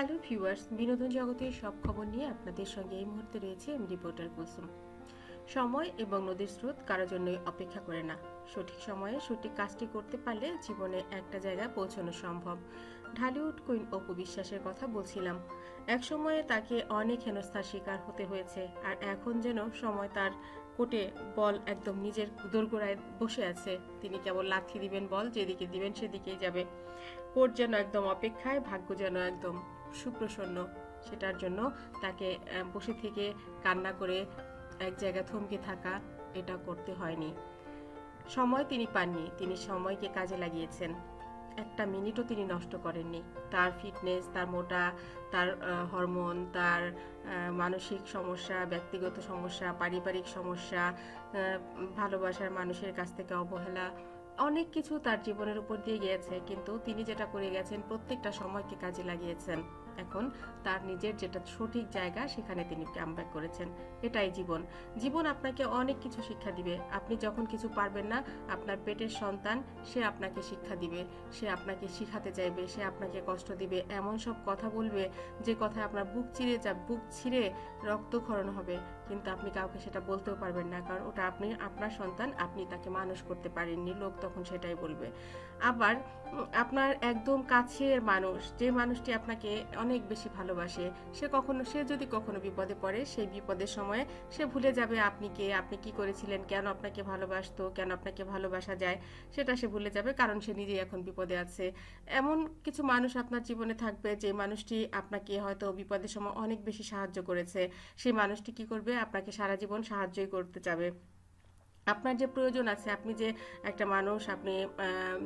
Hello viewers, বিনোদন জগতের সব খবর নিয়ে আপনাদের সঙ্গে এই মুহূর্তে রয়েছে আমি রিপোর্টার কুসুম। সময় এবং নদীর স্রোত কারও জন্যই অপেক্ষা করে না। সঠিক সময়ে সঠিক কাজটি করতে পারলে জীবনে একটা জায়গায় পৌঁছানো সম্ভব। ঢালিউড কুইন অপু বিশ্বাসের কথা বলছিলাম। এক সময়ে তাকে অনেক হেনস্থার শিকার হতে হয়েছে আর এখন যেন সময় তার কোটে বল একদম নিজের দোরগোড়ায় বসে আছে। তিনি কেবল লাথি দিবেন বল, যেদিকে দিবেন সেদিকেই যাবে। কোর্ট যেন একদম অপেক্ষায়, ভাগ্য যেন একদম সুপ্রসন্ন। সেটার জন্য তাকে বসে থেকে কান্না করে এক জায়গায় থমকে থাকা এটা করতে হয়নি। সময় তিনি পাননি। তিনি সময়কে কাজে লাগিয়েছেন। একটা মিনিটও তিনি নষ্ট করেননি। তার ফিটনেস তার মোটা, তার হরমোন তার মানসিক সমস্যা, ব্যক্তিগত সমস্যা, পারিবারিক সমস্যা ভালোবাসার মানুষের কাছ থেকে অবহেলা অনেক কিছু তার জীবনের উপর দিয়ে গিয়েছে, কিন্তু তিনি যেটা করে গেছেন, প্রত্যেকটা সময়কে কাজে লাগিয়েছেন। এখন তার নিজের যেটা সঠিক জায়গা সেখানে তিনি কামব্যাক করেছেন। এটাই জীবন। জীবন আপনাকে অনেক কিছু শিক্ষা দিবে। আপনি যখন কিছু পারবেন না, আপনার পেটের সন্তান, সে আপনাকে শিক্ষা দিবে। সে আপনাকে শিখাতে চাইবে, সে আপনাকে কষ্ট দিবে। এমন সব কথা বলবে, যে কথা আপনার বুক চিরে যা, বুক ছিঁড়ে রক্তক্ষরণ হবে। কিন্তু আপনি কাউকে সেটা বলতেও পারবেন না, কারণ ওটা আপনি, আপনার সন্তান, আপনি তাকে মানুষ করতে পারেননি। লোক তখন সেটাই বলবে। আবার আপনার একদম কাছের মানুষ, যে মানুষটি আপনাকে অনেক বেশি ভালোবাসে। সে কখনো, সে যদি কখনো বিপদে পড়ে, সেই বিপদের সময়ে সে ভুলে যাবে আপনি কে, আপনি কি করেছিলেন, কেন আপনাকে ভালোবাসতো, কেন আপনাকে ভালোবাসা যায়, সেটা সে ভুলে যাবে কারণ সে নিজেই এখন বিপদে আছে। এমন কিছু মানুষ আপনার জীবনে থাকবে, যে মানুষটি আপনাকে হয়তো বিপদের সময় অনেক বেশি সাহায্য করেছে। সেই মানুষটি কি করবে? আপনাকে সারা জীবন সাহায্যই করতে যাবে। আপনার যে প্রয়োজন আছে, আপনি যে একটা মানুষ, আপনি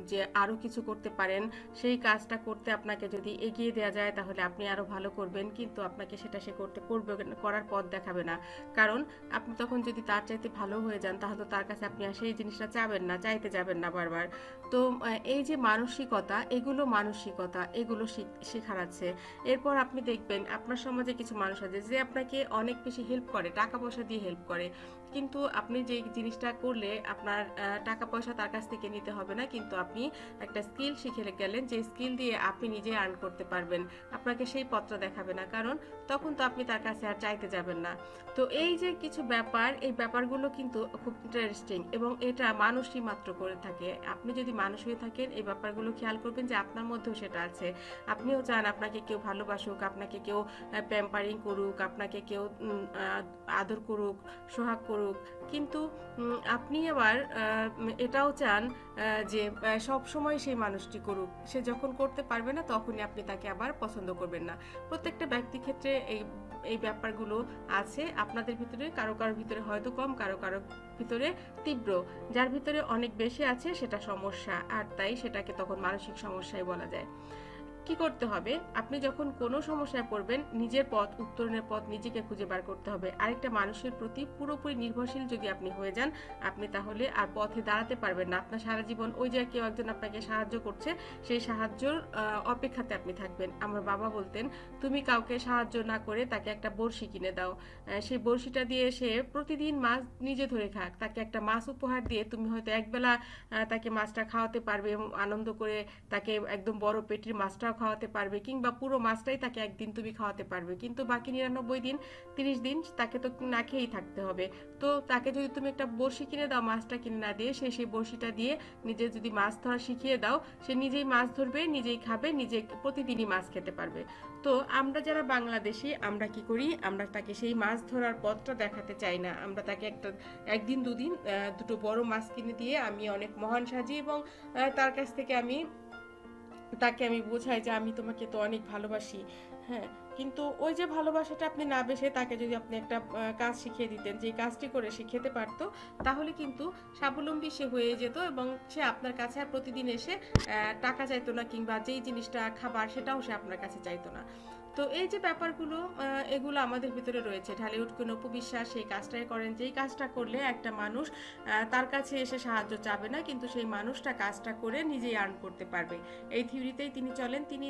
যে আরও কিছু করতে পারেন, সেই কাজটা করতে আপনাকে যদি এগিয়ে দেওয়া যায়, তাহলে আপনি আরও ভালো করবেন। কিন্তু আপনাকে সেটা সে করতে করবে করার পথ দেখাবে না। কারণ আপনি তখন যদি তার চাইতে ভালো হয়ে যান, তাহলে তার কাছে আপনি আর সেই জিনিসটা চাবেন না, চাইতে যাবেন না বারবার। তো এই যে মানসিকতা, এগুলো মানসিকতা, এগুলো শিখ- শেখার আছে। এরপর আপনি দেখবেন, আপনার সমাজে কিছু মানুষ আছে, যে আপনাকে অনেক বেশি হেল্প করে, টাকা পয়সা দিয়ে হেল্প করে। কিন্তু আপনি যে জিনিসটা করলে আপনার টাকা পয়সা তার কাছ থেকে নিতে হবে না। কিন্তু আপনি একটা স্কিল শিখে গেলেন, যে স্কিল দিয়ে আপনি নিজে আর্ন করতে পারবেন। আপনাকে সেই পত্র দেখাবে না। কারণ তখন তো আপনি তার কাছে আর চাইতে যাবেন না। তো এই যে কিছু ব্যাপার, এই ব্যাপারগুলো কিন্তু খুব ইন্টারেস্টিং এবং এটা মানুষই মাত্র করে থাকে। আপনি যদি মানুষ হয়ে থাকেন, এই ব্যাপারগুলো খেয়াল করবেন যে আপনার মধ্যেও সেটা আছে। আপনিও চান আপনাকে কেউ ভালোবাসুক, আপনাকে কেউ প্যাম্পারিং করুক, আপনাকে কেউ আদর করুক, সোহাগ করুক। কিন্তু আপনি আবার এটাও চান যে সব সময় সেই মানুষটি করুক। সে যখন করতে পারবে না, তখনই আপনি তাকে আবার পছন্দ করবেন না। প্রত্যেকটা ব্যক্তি ক্ষেত্রে এই এই ব্যাপারগুলো আছে। আপনাদের ভিতরে কারও কারও ভিতরে হয়তো কম, কারও কারও ভিতরে তীব্র। যার ভিতরে অনেক বেশি আছে, সেটা সমস্যা। আর তাই সেটাকে তখন মানসিক সমস্যাই বলা যায়। কি করতে হবে? আপনি যখন কোনো সমস্যায় পড়বেন, নিজের পথ, উত্তরণের পথ নিজেকে খুঁজে বার করতে হবে। আরেকটা মানুষের প্রতি পুরোপুরি নির্ভরশীল যদি আপনি হয়ে যান, আপনি তাহলে আর পথে দাঁড়াতে পারবেন না। আপনার সারা জীবন ওই যে কেউ একজন আপনাকে সাহায্য করছে, সেই সাহায্যর অপেক্ষাতে আপনি থাকবেন। আমার বাবা বলতেন, তুমি কাউকে সাহায্য না করে তাকে একটা বড়শি কিনে দাও। সেই বড়শিটা দিয়ে সে প্রতিদিন মাছ নিজে ধরে খাক। তাকে একটা মাছ উপহার দিয়ে তুমি হয়তো একবেলা তাকে মাছটা খাওয়াতে পারবে আনন্দ করে তাকে একদম বড় পেটির মাছটাও খাওয়াতে পারবে কিংবা পুরো মাছটাই তাকে একদিন তুমি খাওয়াতে পারবে। কিন্তু বাকি নিরানব্বই দিন, তিরিশ দিন তাকে তো না খেয়েই থাকতে হবে। তো তাকে যদি তুমি একটা বড়শি কিনে দাও, মাছটা কিনে না দিয়ে সে সেই বড়শিটা দিয়ে নিজে যদি মাছ ধরা শিখিয়ে দাও, সে নিজেই মাছ ধরবে, নিজেই খাবে, নিজে প্রতিদিনই মাছ খেতে পারবে। তো আমরা যারা বাংলাদেশি, আমরা কি করি? আমরা তাকে সেই মাছ ধরার পথটা দেখাতে চাই না। আমরা তাকে একটা, একদিন, দুদিন দুটো বড় মাছ কিনে দিয়ে আমি অনেক মহান সাজি এবং তার কাছ থেকে আমি তাকে আমি বোঝাই যে আমি তোমাকে তো অনেক ভালোবাসি হ্যাঁ। কিন্তু ওই যে ভালোবাসাটা আপনি না বেসে তাকে যদি আপনি একটা কাজ শিখিয়ে দিতেন, যে কাজটি করে সে খেতে পারতো, তাহলে কিন্তু স্বাবলম্বী সে হয়ে যেত এবং সে আপনার কাছে আর প্রতিদিন এসে টাকা চাইতো না কিংবা যেই জিনিসটা খাবার সেটাও সে আপনার কাছে চাইতো না। তো এই যে ব্যাপারগুলো এগুলো আমাদের ভিতরে রয়েছে। ঢালিউড কোন উপবিশ্বাস সেই কাজটাই করেন। যেই কাজটা করলে একটা মানুষ তার কাছে এসে সাহায্য চাবে না, কিন্তু সেই মানুষটা কাজটা করে নিজেই আর্ন করতে পারবে। এই থিওরিতেই তিনি চলেন। তিনি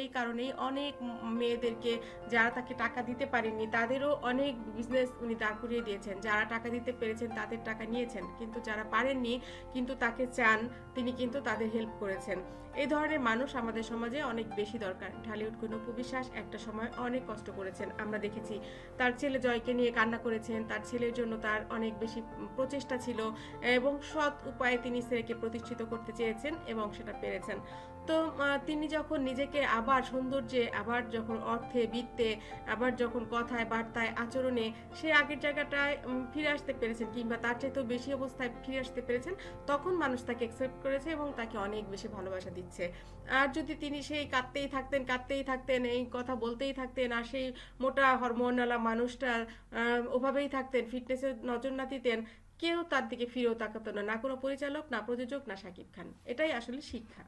এই কারণেই অনেক মেয়েদেরকে যারা তাকে টাকা দিতে পারেননি, তাদেরও অনেক বিজনেস উনি দাঁড় করিয়ে দিয়েছেন। যারা টাকা দিতে পেরেছেন, তাদের টাকা নিয়েছেন। কিন্তু যারা পারেননি, কিন্তু তাকে চান, তিনি কিন্তু তাদের হেল্প করেছেন। এই ধরনের মানুষ আমাদের সমাজে অনেক বেশি দরকার। ঢালিউড কোন উপবিশ্বাস একটা সময় অনেক কষ্ট করেছেন। আমরা দেখেছি তার ছেলে জয়কে নিয়ে কান্না করেছেন, তার ছেলের জন্য তার অনেক বেশি প্রচেষ্টা ছিল এবং সৎ উপায়ে তিনি ছেলেকে প্রতিষ্ঠিত করতে চেয়েছেন এবং সেটা পেরেছেন। তো তিনি যখন নিজেকে আবার সৌন্দর্যে, আবার যখন অর্থে, বৃত্তে, আবার যখন কথায়, বার্তায়, আচরণে সে আগের জায়গাটায় ফিরে আসতে পেরেছেন কিংবা তার চাইতেও বেশি অবস্থায় ফিরে আসতে পেরেছেন, তখন মানুষ তাকে অ্যাকসেপ্ট করেছে এবং তাকে অনেক বেশি ভালোবাসা দিচ্ছে। আর যদি তিনি সেই কাঁদতেই থাকতেন কাঁদতেই থাকতেন, এই কথা বলতেই থাকতেন, আর সেই মোটা হরমোনালা মানুষটা ওভাবেই থাকতেন ফিটনেসের নজর না দিতেন, কেউ তার দিকে ফিরেও তাকাতো না। না কোনো পরিচালক, না প্রযোজক, না শাকিব খান। এটাই আসলে শিক্ষা।